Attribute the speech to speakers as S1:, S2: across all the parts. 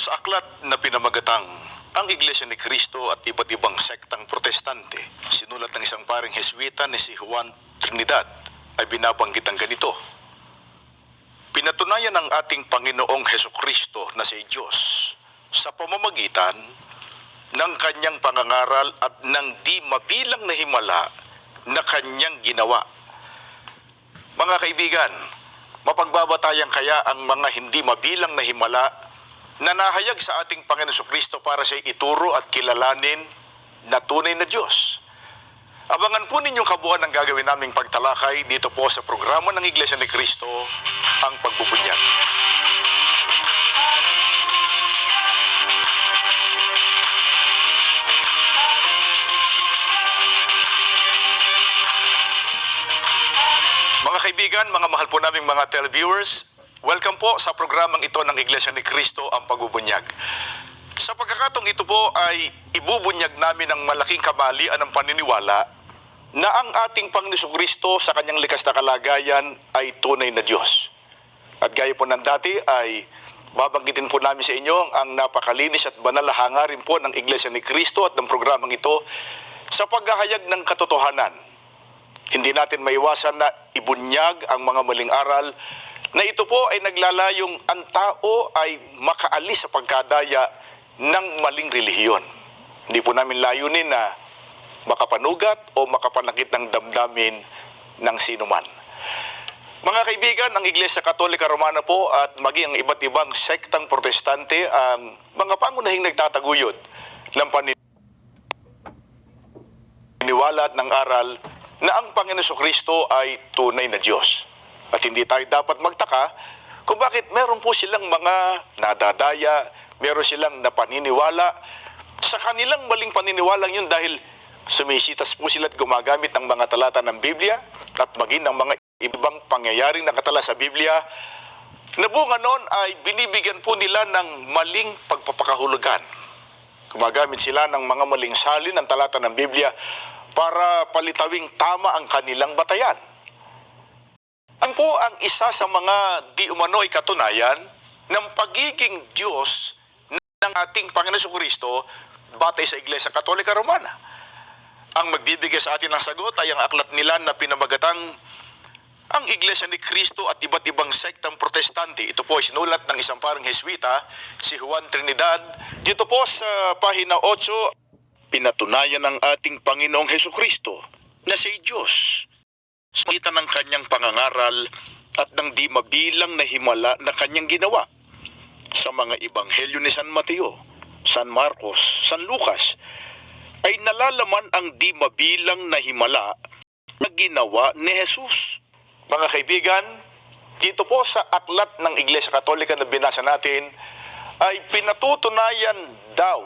S1: Sa aklat na pinamagatang ang Iglesia ni Cristo at iba't ibang sektang protestante, sinulat ng isang paring Heswita ni si Juan Trinidad ay binabanggit ang ganito. Pinatunayan ng ating Panginoong Heso Kristo na si Diyos sa pamamagitan ng kanyang pangangaral at ng di mabilang na himala na kanyang ginawa. Mga kaibigan, mapagbabatayan kaya ang mga hindi mabilang na himala na nahayag sa ating Panginoon Kristo para sa ituro at kilalanin na tunay na Diyos. Abangan po ninyong kabuuan ng gagawin naming pagtalakay dito po sa programa ng Iglesia ni Cristo, ang Pagbubunyag. Mga kaibigan, mga mahal po naming mga televiewers, welcome po sa programang ito ng Iglesia ni Cristo, ang Pagbubunyag. Sa pagkakatong ito po ay ibubunyag namin ang malaking kamalian ng paniniwala na ang ating Panginoon Kristo sa kanyang likas na kalagayan ay tunay na Diyos. At gaya po ng dati ay babanggitin po namin sa inyo ang napakalinis at banal na hangarin po ng Iglesia ni Cristo at ng programang ito sa paghahayag ng katotohanan hindi natin maiwasan na ibunyag ang mga maling aral na ito po ay naglalayong ang tao ay makaalis sa pagkadaya ng maling relihiyon. Hindi po namin layunin na makapanugat o makapanakit ng damdamin ng sinuman. Mga kaibigan, ang Iglesia Katolika Romana po at maging ang iba't ibang sektang protestante ang mga pangunahing nagtataguyod ng paniniwala at ng aral na ang Panginoon Kristo ay tunay na Diyos. At hindi tayo dapat magtaka kung bakit meron po silang mga nadadaya, meron silang napaniniwala sa kanilang maling paniniwalang yun dahil sumisitas po sila at gumagamit ng mga talata ng Biblia at maging ng mga ibang pangyayaring nakatala sa Biblia na bunga noon ay binibigyan po nila ng maling pagpapakahulugan. Gumagamit sila ng mga maling salin ng talata ng Biblia para palitawing tama ang kanilang batayan. Ang po ang isa sa mga di umano'y katunayan ng pagiging Diyos ng ating Panginoon Kristo batay sa Iglesia Katolika Romana. Ang magbibigay sa atin ng sagot ay ang aklat nila na pinamagatang ang Iglesia ni Kristo at iba't ibang sektang protestante. Ito po ay sinulat ng isang parang Heswita, si Juan Trinidad. Dito po sa pahina 8, pinatunayan ng ating Panginoong Heso Kristo na si Diyos sa pagitan ng kanyang pangangaral at ng di mabilang na himala na kanyang ginawa sa mga ebanghelyo ni San Mateo, San Marcos, San Lucas ay nalalaman ang di mabilang na himala na ginawa ni Jesus. Mga kaibigan, dito po sa aklat ng Iglesia Katolika na binasa natin ay pinatutunayan daw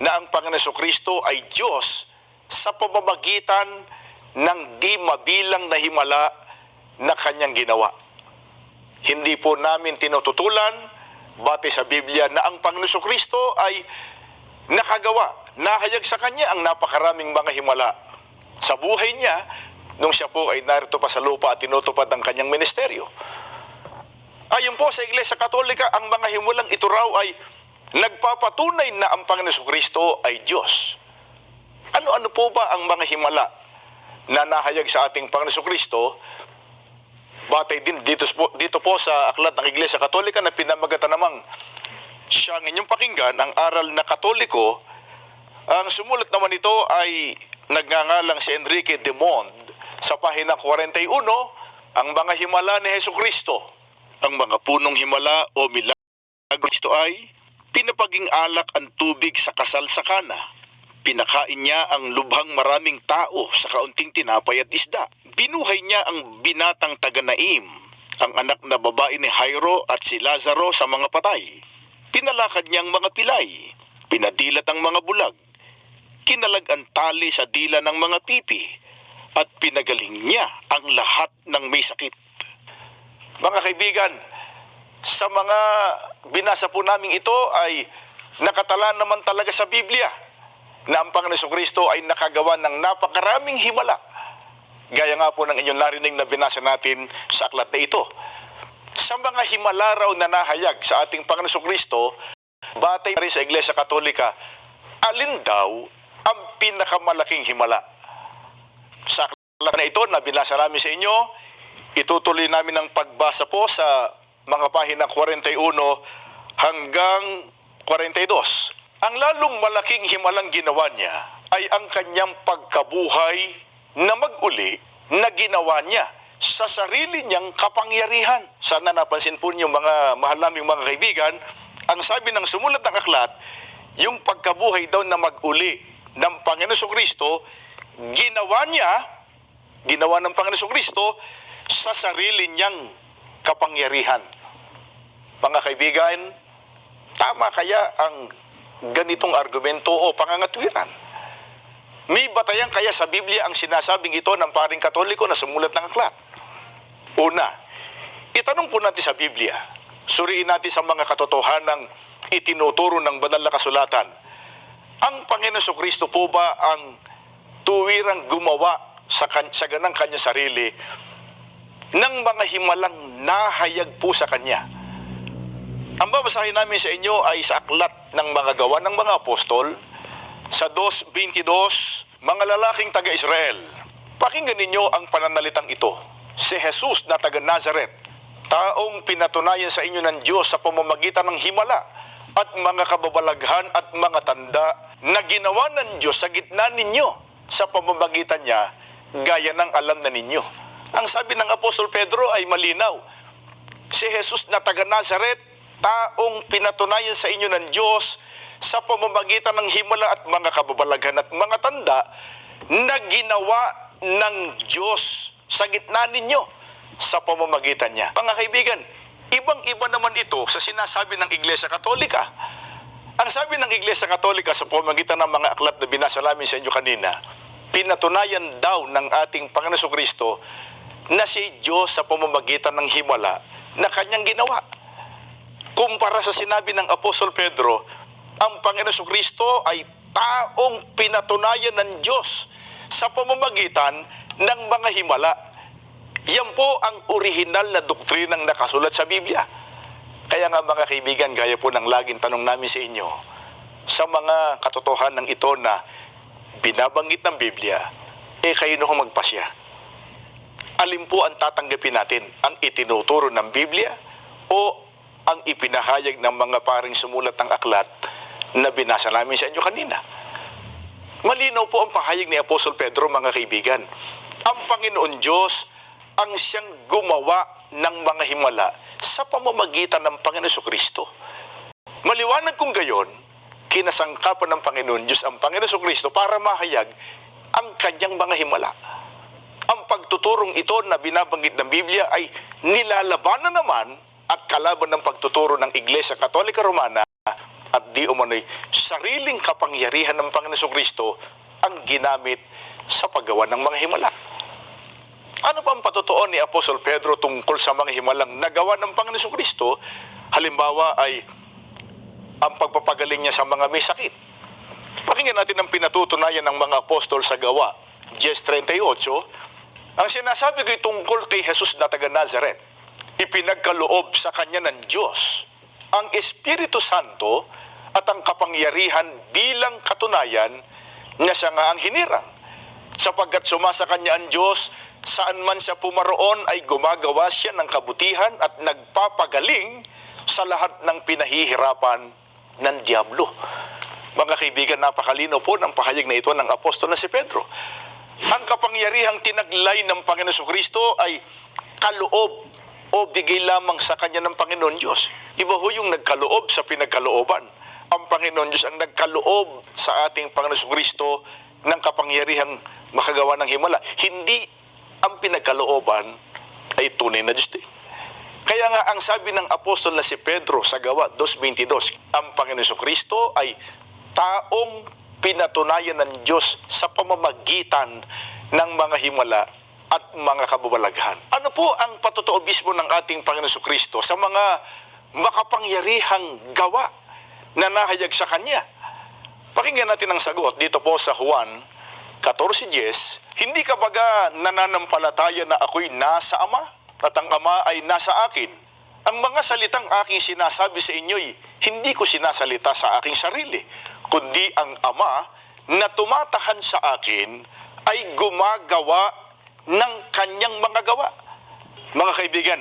S1: na ang Panginoon Kristo ay Diyos sa pamamagitan ng di mabilang na himala na kanyang ginawa. Hindi po namin tinututulan batay sa Biblia na ang Panginoon Kristo ay nakagawa, nahayag sa kanya ang napakaraming mga himala sa buhay niya nung siya po ay narito pa sa lupa at tinutupad ang kanyang ministeryo. Ayon po sa Iglesia Katolika, ang mga himulang ito raw ay nagpapatunay na ang Panginoon Kristo ay Diyos. Ano-ano po ba ang mga himala na nahayag sa ating Panginoon Kristo? Batay din dito, po- dito po sa aklat ng Iglesia Katolika na pinamagatan namang siya ang inyong pakinggan, ang aral na katoliko, ang sumulat naman ito ay nagngangalang si Enrique de Mond sa pahina 41, ang mga himala ni Heso Kristo. Ang mga punong himala o milagro Kristo ay pinapaging alak ang tubig sa kasal sa kana. Pinakain niya ang lubhang maraming tao sa kaunting tinapay at isda. Binuhay niya ang binatang taga-naim, ang anak na babae ni Jairo at si Lazaro sa mga patay. Pinalakad niya ang mga pilay, pinadilat ang mga bulag, kinalag ang tali sa dila ng mga pipi, at pinagaling niya ang lahat ng may sakit. Mga kaibigan, sa mga binasa po namin ito ay nakatala naman talaga sa Biblia na ang Panginoon Kristo ay nakagawa ng napakaraming himala. Gaya nga po ng inyong narinig na binasa natin sa aklat na ito. Sa mga himala raw na nahayag sa ating Panginoon Kristo batay rin sa Iglesia Katolika, alin daw ang pinakamalaking himala? Sa aklat na ito na binasa namin sa inyo, itutuloy namin ang pagbasa po sa mga pahina 41 hanggang 42. Ang lalong malaking himalang ginawa niya ay ang kanyang pagkabuhay na maguli na ginawa niya sa sarili niyang kapangyarihan. Sana napansin po niyo mga mahal naming mga kaibigan, ang sabi ng sumulat ng aklat, yung pagkabuhay daw na maguli ng Panginoon Kristo, ginawa niya, ginawa ng Panginoon Kristo sa sarili niyang kapangyarihan. Mga kaibigan, tama kaya ang ganitong argumento o pangangatwiran? May batayan kaya sa Biblia ang sinasabing ito ng paring katoliko na sumulat ng aklat? Una, itanong po natin sa Biblia, suriin natin sa mga katotohanang itinuturo ng banal na kasulatan. Ang Panginoon Kristo po ba ang tuwirang gumawa sa, kan- sa ganang kanya sarili ng mga himalang nahayag po sa kanya? Ang babasahin namin sa inyo ay sa aklat ng mga gawa ng mga apostol, sa 2.22, mga lalaking taga-Israel, pakinggan ninyo ang pananalitang ito. Si Jesus na taga Nazareth, taong pinatunayan sa inyo ng Diyos sa pamamagitan ng himala at mga kababalaghan at mga tanda na ginawa ng Diyos sa gitna ninyo sa pamamagitan niya, gaya ng alam na ninyo. Ang sabi ng Apostol Pedro ay malinaw. Si Jesus na taga Nazareth, taong pinatunayan sa inyo ng Diyos sa pamamagitan ng himala at mga kababalaghan at mga tanda na ginawa ng Diyos sa gitna ninyo sa pamamagitan niya. Mga kaibigan, ibang-iba naman ito sa sinasabi ng Iglesia Katolika. Ang sabi ng Iglesia Katolika sa pamamagitan ng mga aklat na binasa namin sa inyo kanina, pinatunayan daw ng ating Panginoon Kristo na si Diyos sa pamamagitan ng himala na kanyang ginawa. Kumpara sa sinabi ng Apostol Pedro, ang Panginoon Kristo ay taong pinatunayan ng Diyos sa pamamagitan ng mga himala. Yan po ang orihinal na doktrinang nakasulat sa Biblia. Kaya nga mga kaibigan, gaya po ng laging tanong namin sa inyo, sa mga katotohanan ito na binabanggit ng Biblia, eh kayo na magpasya. Alin po ang tatanggapin natin? Ang itinuturo ng Biblia o ang ipinahayag ng mga paring sumulat ng aklat na binasa namin sa inyo kanina? Malinaw po ang pahayag ni Apostol Pedro, mga kaibigan. Ang Panginoon Diyos ang siyang gumawa ng mga himala sa pamamagitan ng Panginoon Kristo. Maliwanag kung gayon, kinasangkapan ng Panginoon Diyos ang Panginoon Kristo para mahayag ang kanyang mga himala. Ang pagtuturong ito na binabanggit ng Biblia ay nilalabanan naman at kalaban ng pagtuturo ng Iglesia Katolika Romana at di umano'y sariling kapangyarihan ng Panginoon Kristo ang ginamit sa paggawa ng mga himala. Ano pa ang patotoo ni Apostol Pedro tungkol sa mga himalang nagawa ng Panginoon Kristo? Halimbawa ay ang pagpapagaling niya sa mga may sakit. Pakinggan natin ang pinatutunayan ng mga apostol sa gawa. Jes 38, ang sinasabi ko tungkol kay Jesus na taga Nazareth, ipinagkaloob sa kanya ng Diyos ang Espiritu Santo at ang kapangyarihan bilang katunayan na siya nga ang hinirang. Sapagkat sumasa kanya ang Diyos, saan man siya pumaroon ay gumagawa siya ng kabutihan at nagpapagaling sa lahat ng pinahihirapan ng Diablo. Mga kaibigan, napakalino po ng pahayag na ito ng apostol na si Pedro. Ang kapangyarihang tinaglay ng Panginoon Kristo ay kaloob o bigay lamang sa kanya ng Panginoon Diyos. Iba ho yung nagkaloob sa pinagkalooban. Ang Panginoon Diyos ang nagkaloob sa ating Panginoon Kristo ng kapangyarihang makagawa ng himala. Hindi ang pinagkalooban ay tunay na Diyos din. Kaya nga ang sabi ng apostol na si Pedro sa gawa 2.22, ang Panginoon Kristo ay taong pinatunayan ng Diyos sa pamamagitan ng mga himala at mga kababalaghan. Ano po ang patotoo mismo ng ating Panginoon Kristo sa mga makapangyarihang gawa na nahayag sa Kanya? Pakinggan natin ang sagot dito po sa Juan 14.10, Hindi ka baga nananampalataya na ako'y nasa Ama at ang Ama ay nasa akin? ang mga salitang aking sinasabi sa inyo'y hindi ko sinasalita sa aking sarili, kundi ang Ama na tumatahan sa akin ay gumagawa ng kanyang mga gawa. Mga kaibigan,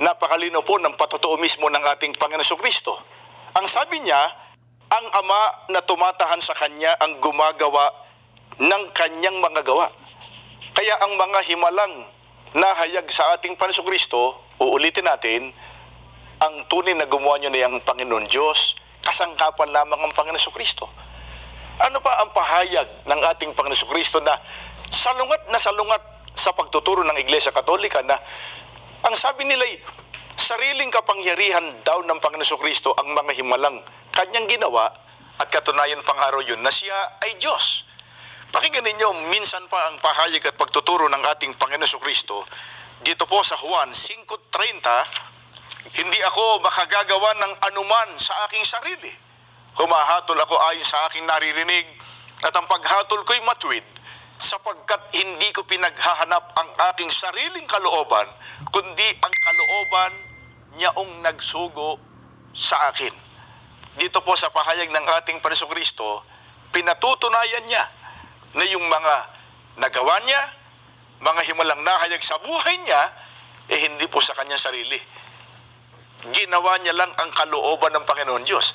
S1: napakalino po ng patotoo mismo ng ating Panginoon Kristo. Ang sabi niya, ang Ama na tumatahan sa Kanya ang gumagawa ng Kanyang mga gawa. Kaya ang mga himalang nahayag sa ating Panginoon Kristo, uulitin natin, ang tunay na gumawa niyo na Panginoon Diyos, kasangkapan lamang ang Panginoon Kristo. Ano pa ang pahayag ng ating Panginoon Kristo na salungat na salungat sa pagtuturo ng Iglesia Katolika na ang sabi nila'y sariling kapangyarihan daw ng Panginoon Kristo ang mga himalang kanyang ginawa at katunayan pang araw yun na siya ay Diyos. Pakinggan ninyo, minsan pa ang pahayag at pagtuturo ng ating Panginoon Kristo dito po sa Juan 5.30, hindi ako makagagawa ng anuman sa aking sarili. Humahatol ako ayon sa aking naririnig at ang paghatol ko'y matuwid sapagkat hindi ko pinaghahanap ang aking sariling kalooban, kundi ang kalooban niyaong nagsugo sa akin. Dito po sa pahayag ng ating Pariso Kristo, pinatutunayan niya na yung mga nagawa niya, mga himalang nahayag sa buhay niya, eh hindi po sa kanyang sarili. Ginawa niya lang ang kalooban ng Panginoon Diyos.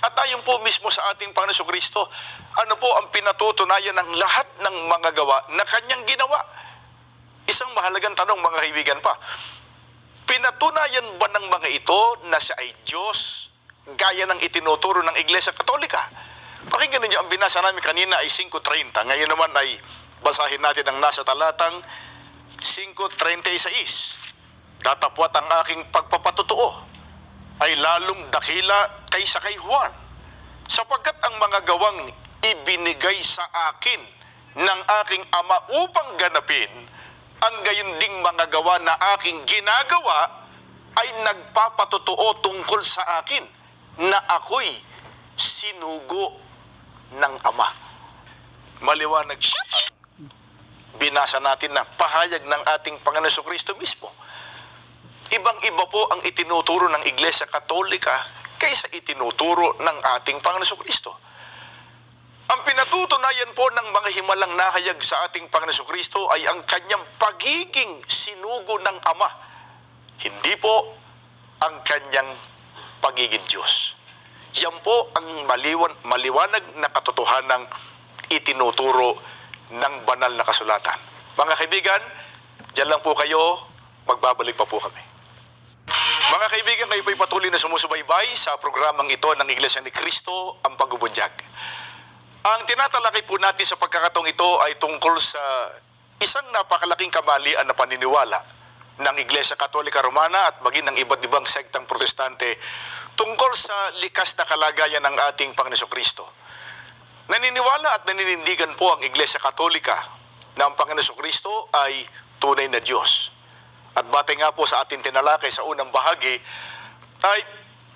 S1: At ayon po mismo sa ating Panginoon Kristo, ano po ang pinatutunayan ng lahat ng mga gawa na kanyang ginawa? Isang mahalagang tanong mga kaibigan pa. Pinatunayan ba ng mga ito na siya ay Diyos gaya ng itinuturo ng Iglesia Katolika? Pakinggan ninyo, ang binasa namin kanina ay 5.30. Ngayon naman ay basahin natin ang nasa talatang 5.36. Datapwat ang aking pagpapatutuo ay lalong dakila kaysa kay Juan. Sapagkat ang mga gawang ibinigay sa akin ng aking ama upang ganapin, ang gayon ding mga gawa na aking ginagawa ay nagpapatotoo tungkol sa akin na ako'y sinugo ng ama. Maliwanag siya binasa natin na pahayag ng ating Panginoon Kristo mismo Ibang-iba po ang itinuturo ng Iglesia Katolika kaysa itinuturo ng ating Panginoon Kristo. Ang pinatutunayan po ng mga himalang nahayag sa ating Panginoon Kristo ay ang kanyang pagiging sinugo ng Ama. Hindi po ang kanyang pagiging Diyos. Yan po ang maliwan, maliwanag na katotohanang itinuturo ng banal na kasulatan. Mga kaibigan, dyan lang po kayo, magbabalik pa po kami. Mga kaibigan, kayo po'y patuloy na sumusubaybay sa programang ito ng Iglesia ni Cristo, ang pagbubunyag. Ang tinatalakay po natin sa pagkakatong ito ay tungkol sa isang napakalaking kamalian na paniniwala ng Iglesia Katolika Romana at maging ng iba't ibang sektang protestante tungkol sa likas na kalagayan ng ating Panginoon Kristo. Naniniwala at naninindigan po ang Iglesia Katolika na ang Panginoon Kristo ay tunay na Diyos at batay nga po sa ating tinalakay sa unang bahagi, ay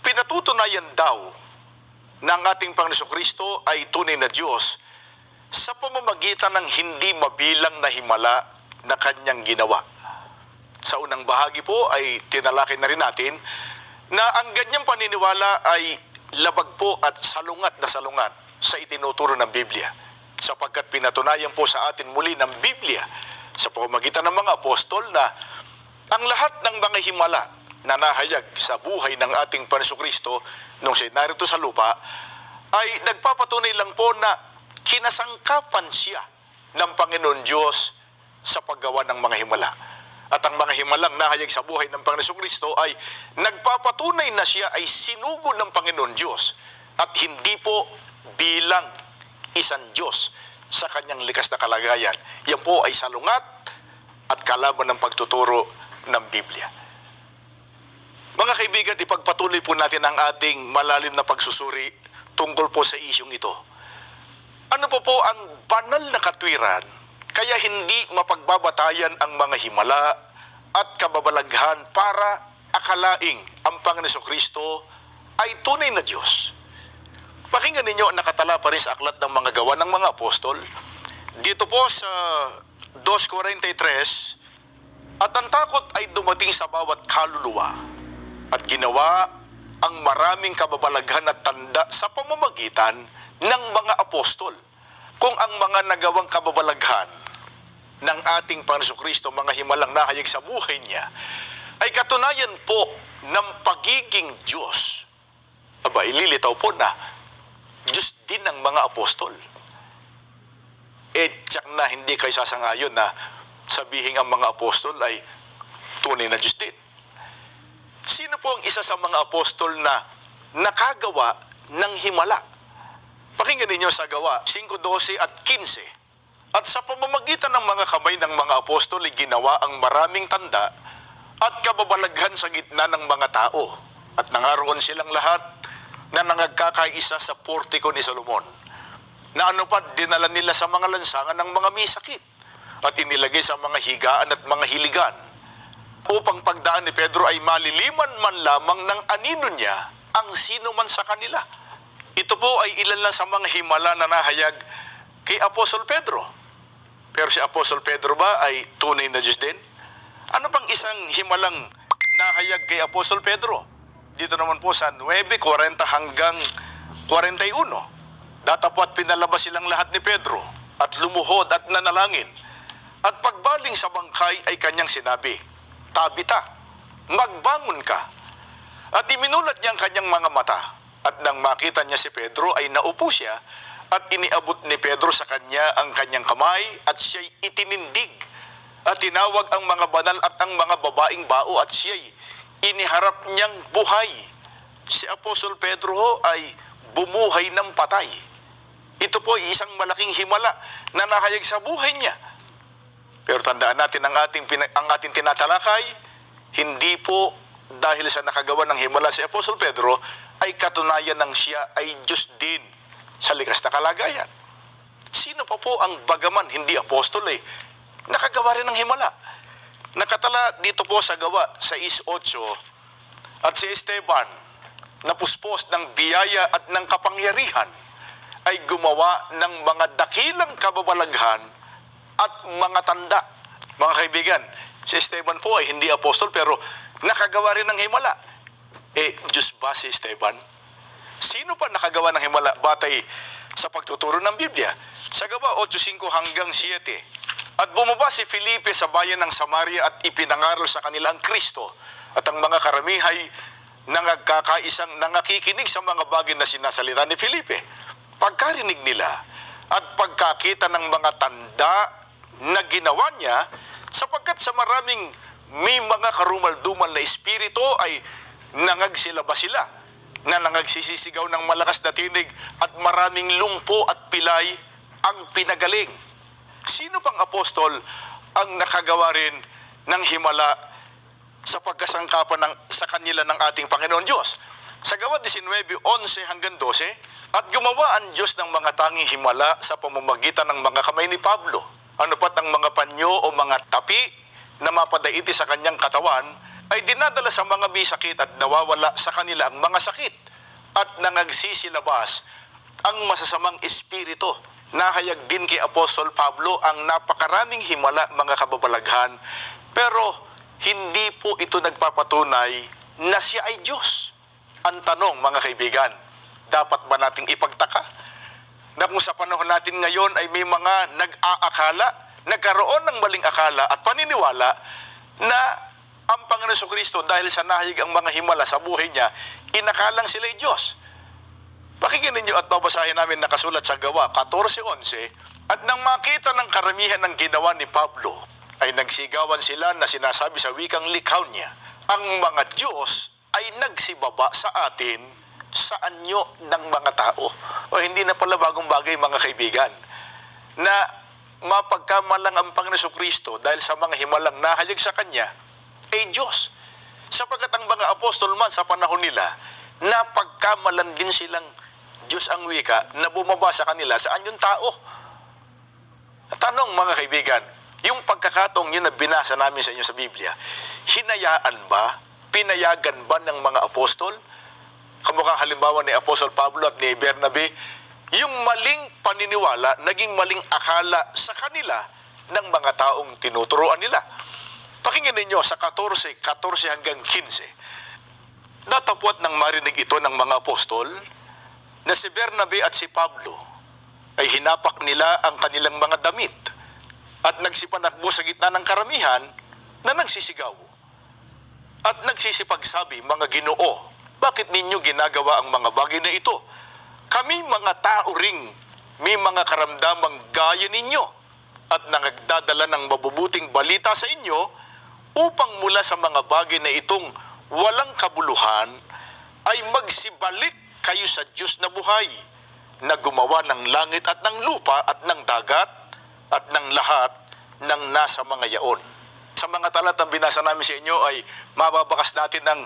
S1: pinatutunayan daw ng ating Panginoon Kristo ay tunay na Diyos sa pamamagitan ng hindi mabilang na himala na kanyang ginawa. Sa unang bahagi po ay tinalakay na rin natin na ang ganyang paniniwala ay labag po at salungat na salungat sa itinuturo ng Biblia sapagkat pinatunayan po sa atin muli ng Biblia sa pamamagitan ng mga apostol na ang lahat ng mga himala na nahayag sa buhay ng ating Panginoon Kristo nung siya narito sa lupa ay nagpapatunay lang po na kinasangkapan siya ng Panginoon Diyos sa paggawa ng mga himala. At ang mga himalang nahayag sa buhay ng Panginoon Kristo ay nagpapatunay na siya ay sinugo ng Panginoon Diyos at hindi po bilang isang Diyos sa kanyang likas na kalagayan. Yan po ay salungat at kalaban ng pagtuturo ng Biblia. Mga kaibigan, ipagpatuloy po natin ang ating malalim na pagsusuri tungkol po sa isyong ito. Ano po po ang banal na katwiran kaya hindi mapagbabatayan ang mga himala at kababalaghan para akalaing ang Panginoon Kristo ay tunay na Diyos. Pakinggan ninyo ang nakatala pa rin sa aklat ng mga gawa ng mga apostol. Dito po sa 2.43, at ang takot ay dumating sa bawat kaluluwa at ginawa ang maraming kababalaghan at tanda sa pamamagitan ng mga apostol. Kung ang mga nagawang kababalaghan ng ating Panginoon Kristo, mga himalang nahayag sa buhay niya, ay katunayan po ng pagiging Diyos. Aba, ililitaw po na Diyos din ng mga apostol. Eh, tsak na hindi kayo sasangayon na sabihin ang mga apostol ay tunay na Diyos din. Sino po ang isa sa mga apostol na nakagawa ng himala? Pakinggan ninyo sa gawa 5.12 at 15. At sa pamamagitan ng mga kamay ng mga apostol ay ginawa ang maraming tanda at kababalaghan sa gitna ng mga tao. At nangaroon silang lahat na nangagkakaisa sa portiko ni Solomon. Na ano pa, dinala nila sa mga lansangan ng mga may sakit at inilagay sa mga higaan at mga hiligan upang pagdaan ni Pedro ay maliliman man lamang ng anino niya ang sino man sa kanila. Ito po ay ilan lang sa mga himala na nahayag kay Apostol Pedro. Pero si Apostol Pedro ba ay tunay na Diyos din? Ano pang isang himalang nahayag kay Apostol Pedro? Dito naman po sa 9.40 hanggang 41. Datapot pinalabas silang lahat ni Pedro at lumuhod at nanalangin. At pagbaling sa bangkay ay kanyang sinabi, Tabita, magbangon ka. At iminulat niya ang kanyang mga mata. At nang makita niya si Pedro ay naupo siya at iniabot ni Pedro sa kanya ang kanyang kamay at siya'y itinindig. At tinawag ang mga banal at ang mga babaeng bao at siya'y iniharap niyang buhay. Si Apostol Pedro ho ay bumuhay ng patay. Ito po ay isang malaking himala na nahayag sa buhay niya. Pero tandaan natin ang ating, ang ating tinatalakay, hindi po dahil sa nakagawa ng himala si Apostol Pedro, ay katunayan ng siya ay Diyos din sa likas na kalagayan. Sino pa po ang bagaman hindi apostol eh, nakagawa rin ng himala. Nakatala dito po sa gawa sa 6.8 at si Esteban, napuspos ng biyaya at ng kapangyarihan, ay gumawa ng mga dakilang kababalaghan at mga tanda. Mga kaibigan, si Esteban po ay hindi apostol pero nakagawa rin ng himala. Eh, Diyos ba si Esteban? Sino pa nakagawa ng himala batay sa pagtuturo ng Biblia? Sa gawa 8.5 hanggang 7. At bumaba si Felipe sa bayan ng Samaria at ipinangaral sa kanila ang Kristo. At ang mga karamihay nangagkakaisang nangakikinig sa mga bagay na sinasalita ni Felipe. Pagkarinig nila at pagkakita ng mga tanda na ginawa niya, sapagkat sa maraming may mga karumaldumal na espiritu ay nangagsilaba sila na nangagsisisigaw ng malakas na tinig at maraming lumpo at pilay ang pinagaling. Sino pang apostol ang nakagawa rin ng himala sa pagkasangkapan ng, sa kanila ng ating Panginoon Diyos? Sa gawa 19, 11 hanggang 12, at gumawa ang Diyos ng mga tanging himala sa pamamagitan ng mga kamay ni Pablo. Ano pat ang mga panyo o mga tapi na mapadaiti sa kanyang katawan ay dinadala sa mga may sakit at nawawala sa kanila ang mga sakit at nangagsisilabas ang masasamang espiritu. Nahayag din kay Apostol Pablo ang napakaraming himala mga kababalaghan pero hindi po ito nagpapatunay na siya ay Diyos. Ang tanong mga kaibigan, dapat ba nating ipagtaka na kung sa panahon natin ngayon ay may mga nag-aakala, nagkaroon ng maling akala at paniniwala na ang Panginoon sa Kristo dahil sa nahayag ang mga himala sa buhay niya, inakalang sila ay Diyos. Pakinggan ninyo at babasahin namin nakasulat sa gawa 14.11 at nang makita ng karamihan ng ginawa ni Pablo ay nagsigawan sila na sinasabi sa wikang likaw niya, ang mga Diyos ay nagsibaba sa atin sa anyo ng mga tao. O hindi na pala bagong bagay mga kaibigan na mapagkamalang ang Panginoon Kristo dahil sa mga himalang nahayag sa Kanya ay Diyos. Sapagkat ang mga apostol man sa panahon nila, napagkamalan din silang Diyos ang wika na bumaba sa kanila sa anyong tao. Tanong mga kaibigan, yung pagkakataong yun na binasa namin sa inyo sa Biblia, hinayaan ba, pinayagan ba ng mga apostol? Kamukhang halimbawa ni Apostol Pablo at ni Bernabe, yung maling paniniwala, naging maling akala sa kanila ng mga taong tinuturoan nila. Pakinggan ninyo sa 14, 14 hanggang 15. Natapwat ng marinig ito ng mga apostol na si Bernabe at si Pablo ay hinapak nila ang kanilang mga damit at nagsipanakbo sa gitna ng karamihan na nagsisigaw. At nagsisipagsabi, mga ginoo, bakit ninyo ginagawa ang mga bagay na ito? Kami mga tao ring may mga karamdamang gaya ninyo at nangagdadala ng mabubuting balita sa inyo upang mula sa mga bagay na itong walang kabuluhan ay magsibalik kayo sa Diyos na buhay na gumawa ng langit at ng lupa at ng dagat at ng lahat ng nasa mga yaon. Sa mga talatang binasa namin sa inyo ay mababakas natin ang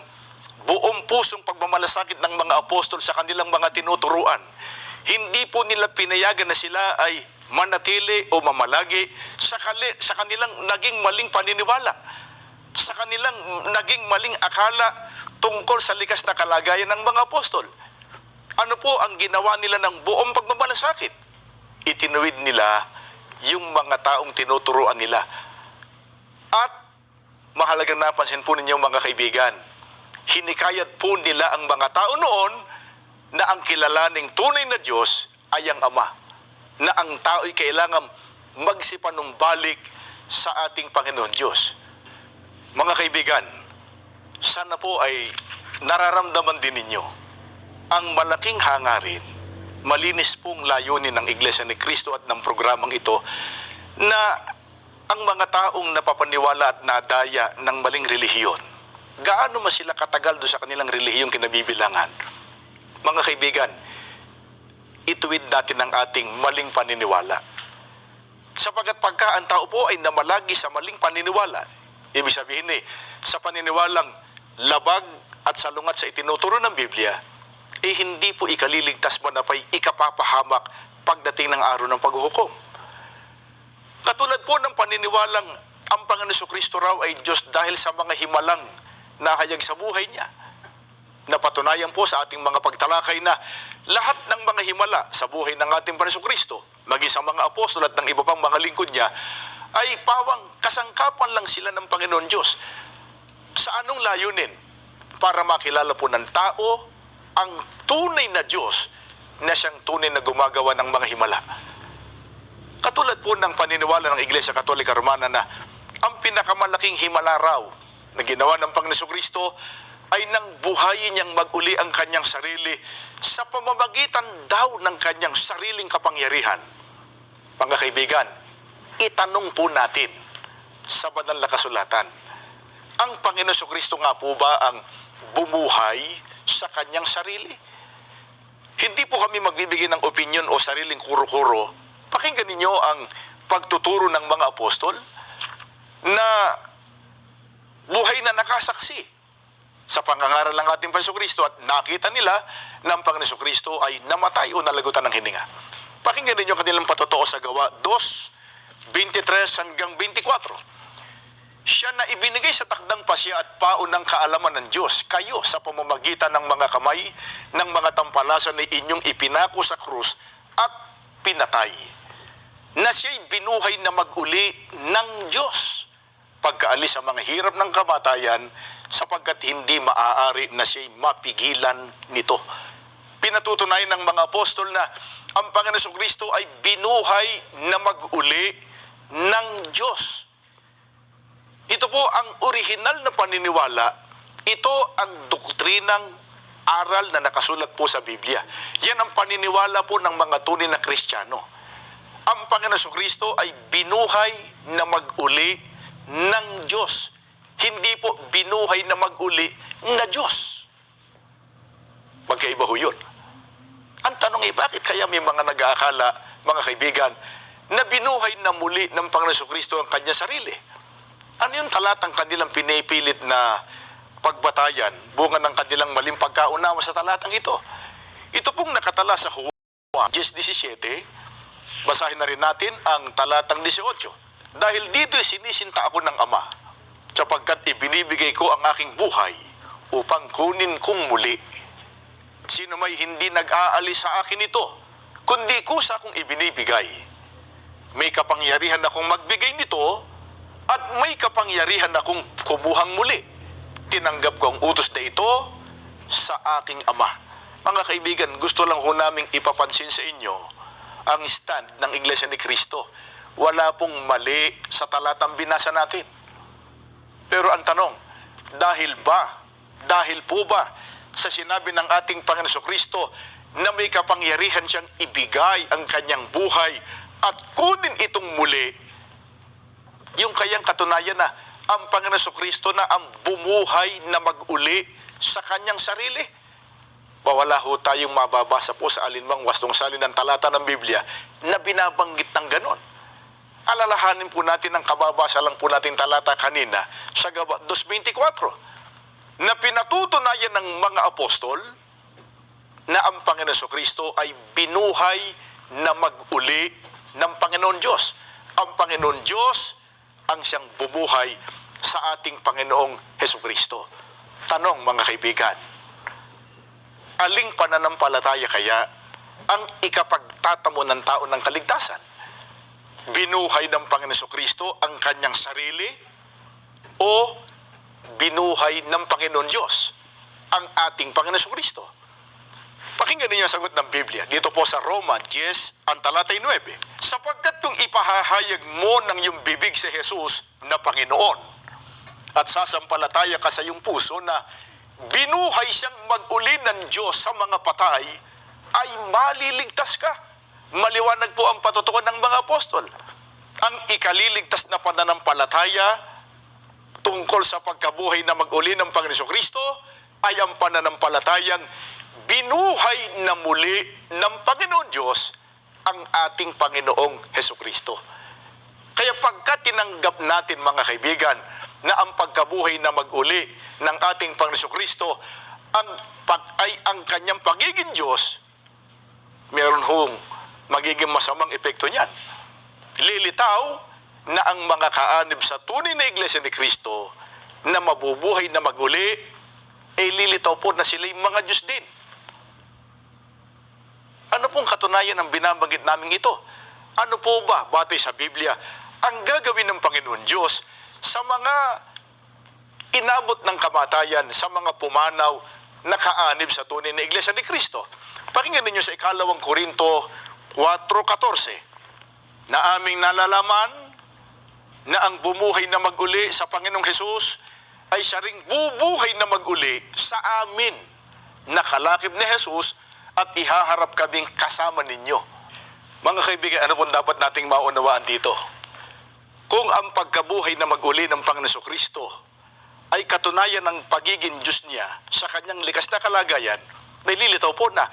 S1: buong pusong pagmamalasakit ng mga apostol sa kanilang mga tinuturuan. Hindi po nila pinayagan na sila ay manatili o mamalagi sa, kali, sa kanilang naging maling paniniwala sa kanilang naging maling akala tungkol sa likas na kalagayan ng mga apostol. Ano po ang ginawa nila ng buong pagmamalasakit? Itinuwid nila yung mga taong tinuturuan nila. At mahalagang napansin po ninyo mga kaibigan, hinikayat po nila ang mga tao noon na ang kilalaning tunay na Diyos ay ang Ama. Na ang tao'y kailangan magsipanumbalik sa ating Panginoon Diyos. Mga kaibigan, sana po ay nararamdaman din ninyo ang malaking hangarin, malinis pong layunin ng Iglesia ni Kristo at ng programang ito na ang mga taong napapaniwala at nadaya ng maling relihiyon, gaano man sila katagal doon sa kanilang relihiyong kinabibilangan. Mga kaibigan, ituwid natin ang ating maling paniniwala. Sapagkat pagka ang tao po ay namalagi sa maling paniniwala, ibig sabihin eh, sa paniniwalang labag at salungat sa itinuturo ng Biblia, eh hindi po ikaliligtas mo na pa'y ikapapahamak pagdating ng araw ng paghuhukom. Katulad po ng paniniwalang ang Panginoon Kristo raw ay Diyos dahil sa mga himalang nahayag sa buhay niya. Napatunayan po sa ating mga pagtalakay na lahat ng mga himala sa buhay ng ating Panginoon Kristo, maging sa mga apostol at ng iba pang mga lingkod niya, ay pawang kasangkapan lang sila ng Panginoon Diyos. Sa anong layunin? Para makilala po ng tao ang tunay na Diyos na siyang tunay na gumagawa ng mga himala. Katulad po ng paniniwala ng Iglesia Katolika Romana na ang pinakamalaking himala raw na ginawa ng Panginoon Kristo ay nang buhayin niyang maguli ang kanyang sarili sa pamamagitan daw ng kanyang sariling kapangyarihan. Mga kaibigan, itanong po natin sa banal na kasulatan, ang Panginoon Kristo nga po ba ang bumuhay sa kanyang sarili? Hindi po kami magbibigay ng opinion o sariling kuro-kuro. Pakinggan ninyo ang pagtuturo ng mga apostol na buhay na nakasaksi sa pangangaral ng ating Panginoon Kristo at nakita nila na ang Panginoon Kristo ay namatay o nalagutan ng hininga. Pakinggan ninyo ang kanilang patotoo sa gawa 2, 23 hanggang 24 siya na ibinigay sa takdang pasya at paon ng kaalaman ng Diyos, kayo sa pamamagitan ng mga kamay ng mga tampalasan na inyong ipinako sa krus at pinatay. Na siya'y binuhay na maguli ng Diyos pagkaalis sa mga hirap ng kamatayan sapagkat hindi maaari na siya'y mapigilan nito. Pinatutunayan ng mga apostol na ang Panginoon Kristo ay binuhay na maguli ng Diyos. Ito po ang orihinal na paniniwala. Ito ang doktrinang aral na nakasulat po sa Biblia. Yan ang paniniwala po ng mga tunay na Kristiyano. Ang Panginoon Kristo ay binuhay na maguli ng Diyos. Hindi po binuhay na maguli na Diyos. Magkaiba ho yun. Ang tanong ay bakit kaya may mga nag-aakala, mga kaibigan, na binuhay na muli ng Panginoon Kristo ang kanya sarili? Ano yung talatang kanilang pinipilit na pagbatayan, bunga ng kanilang maling pagkaunawa sa talatang ito? Ito pong nakatala sa Juan 10.17, basahin na rin natin ang talatang 18. Dahil dito sinisinta ako ng Ama, sapagkat ibinibigay ko ang aking buhay upang kunin kong muli. Sino may hindi nag-aalis sa akin ito, kundi kusa kong ibinibigay. May kapangyarihan akong magbigay nito at may kapangyarihan akong kumuhang muli. Tinanggap ko ang utos na ito sa aking Ama. Mga kaibigan, gusto lang ho naming ipapansin sa inyo ang stand ng Iglesia ni Cristo. Wala pong mali sa talatang binasa natin. Pero ang tanong, dahil ba, dahil po ba sa sinabi ng ating Panginoon Kristo na may kapangyarihan siyang ibigay ang kanyang buhay at kunin itong muli, yung kayang katunayan na ang Panginoon Kristo na ang bumuhay na mag-uli sa kanyang sarili. Bawala ho tayong mababasa po sa alinmang wastong salin ng talata ng Biblia na binabanggit ng ganon. Alalahanin po natin ang kababasa lang po natin talata kanina sa Gaba 2.24 na pinatutunayan ng mga apostol na ang Panginoon Kristo ay binuhay na mag-uli ng Panginoon Diyos. Ang Panginoon Diyos ang siyang bumuhay sa ating Panginoong Heso Kristo. Tanong mga kaibigan, aling pananampalataya kaya ang ikapagtatamo ng tao ng kaligtasan? Binuhay ng Panginoon Kristo ang kanyang sarili o binuhay ng Panginoon Diyos ang ating Panginoon Kristo? Pakinggan ninyo ang sagot ng Biblia dito po sa Roma 10, ang talatay 9. Sapagkat kung ipahahayag mo ng iyong bibig si Jesus na Panginoon at sasampalataya ka sa iyong puso na binuhay siyang mag-uli ng Diyos sa mga patay, ay maliligtas ka. Maliwanag po ang patutukan ng mga apostol. Ang ikaliligtas na pananampalataya tungkol sa pagkabuhay na mag-uli ng Panginoon Kristo ay ang pananampalatayang binuhay na muli ng Panginoon Diyos ang ating Panginoong Heso Kristo. Kaya pagka tinanggap natin mga kaibigan na ang pagkabuhay na mag-uli ng ating Panginoon Kristo ang pag, ay ang kanyang pagiging Diyos, meron hong magiging masamang epekto niyan. Lilitaw na ang mga kaanib sa tunay na iglesia ni Kristo na mabubuhay na mag-uli, ay lilitaw po na sila yung mga Diyos din. Ano pong katunayan ng binabanggit namin ito? Ano po ba, batay sa Biblia, ang gagawin ng Panginoon Diyos sa mga inabot ng kamatayan, sa mga pumanaw na kaanib sa tunay na iglesia ni Kristo? Pakinggan ninyo sa ikalawang Korinto 4.14 na aming nalalaman na ang bumuhay na mag-uli sa Panginoong Hesus ay siya ring bubuhay na mag-uli sa amin na kalakip ni Jesus at ihaharap kaming kasama ninyo. Mga kaibigan, ano pong dapat nating maunawaan dito? Kung ang pagkabuhay na mag-uli ng Panginoon Kristo ay katunayan ng pagiging Diyos niya sa kanyang likas na kalagayan, nililitaw po na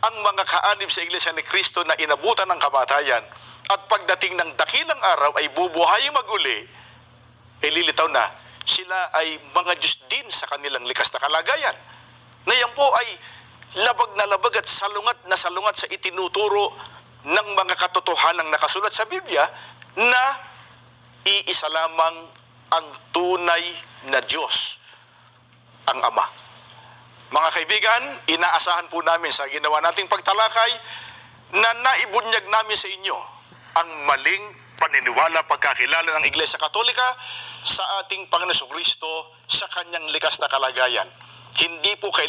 S1: ang mga kaanib sa Iglesia ni Kristo na inabutan ng kamatayan at pagdating ng dakilang araw ay bubuhay mag-uli, ay lilitaw na sila ay mga Diyos din sa kanilang likas na kalagayan. Na yan po ay labag na labag at salungat na salungat sa itinuturo ng mga katotohanang nakasulat sa Biblia na iisa lamang ang tunay na Diyos, ang Ama. Mga kaibigan, inaasahan po namin sa ginawa nating pagtalakay na naibunyag namin sa inyo ang maling paniniwala pagkakilala ng Iglesia Katolika sa ating Panginoon Kristo sa kanyang likas na kalagayan. Hindi po kailangan